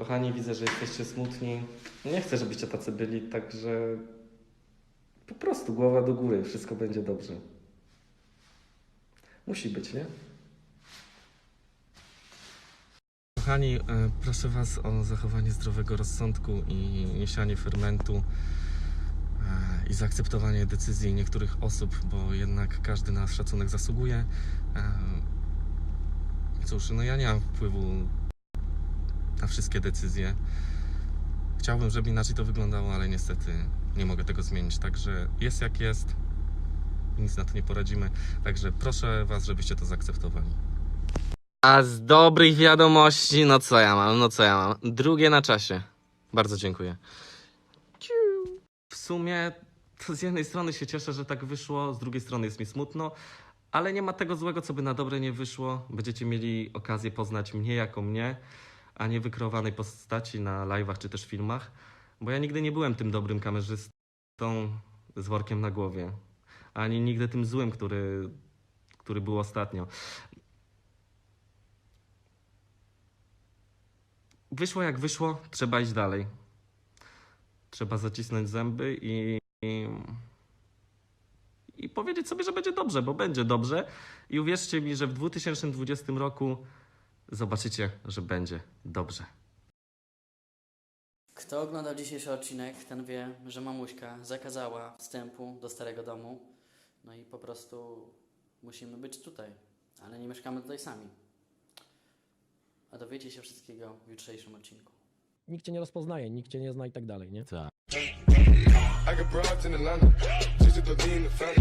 Kochani, widzę, że jesteście smutni. Nie chcę, żebyście tacy byli, także po prostu głowa do góry, wszystko będzie dobrze. Musi być, nie? Kochani, e, proszę Was o zachowanie zdrowego rozsądku i niesianie fermentu e, i zaakceptowanie decyzji niektórych osób, bo jednak każdy na szacunek zasługuje. E, Cóż, no ja nie mam wpływu na wszystkie decyzje. Chciałbym, żeby inaczej to wyglądało, ale niestety nie mogę tego zmienić. Także jest jak jest. Nic na to nie poradzimy. Także proszę Was, żebyście to zaakceptowali. A z dobrych wiadomości, no co ja mam, no co ja mam. Drugie na czasie. Bardzo dziękuję. W sumie to z jednej strony się cieszę, że tak wyszło, z drugiej strony jest mi smutno, ale nie ma tego złego, co by na dobre nie wyszło. Będziecie mieli okazję poznać mnie jako mnie, a nie wykreowanej postaci na live'ach czy też filmach, bo ja nigdy nie byłem tym dobrym kamerzystą z workiem na głowie, ani nigdy tym złym, który, który był ostatnio. Wyszło jak wyszło, trzeba iść dalej. Trzeba zacisnąć zęby i, i, i powiedzieć sobie, że będzie dobrze, bo będzie dobrze. I uwierzcie mi, że w 2020 roku zobaczycie, że będzie dobrze. Kto oglądał dzisiejszy odcinek, ten wie, że mamuśka zakazała wstępu do starego domu. No i po prostu musimy być tutaj, ale nie mieszkamy tutaj sami. A dowiecie się wszystkiego w jutrzejszym odcinku. Nikt cię nie rozpoznaje, nikt cię nie zna i tak dalej, nie? I got broads in Atlanta, just to lean the family.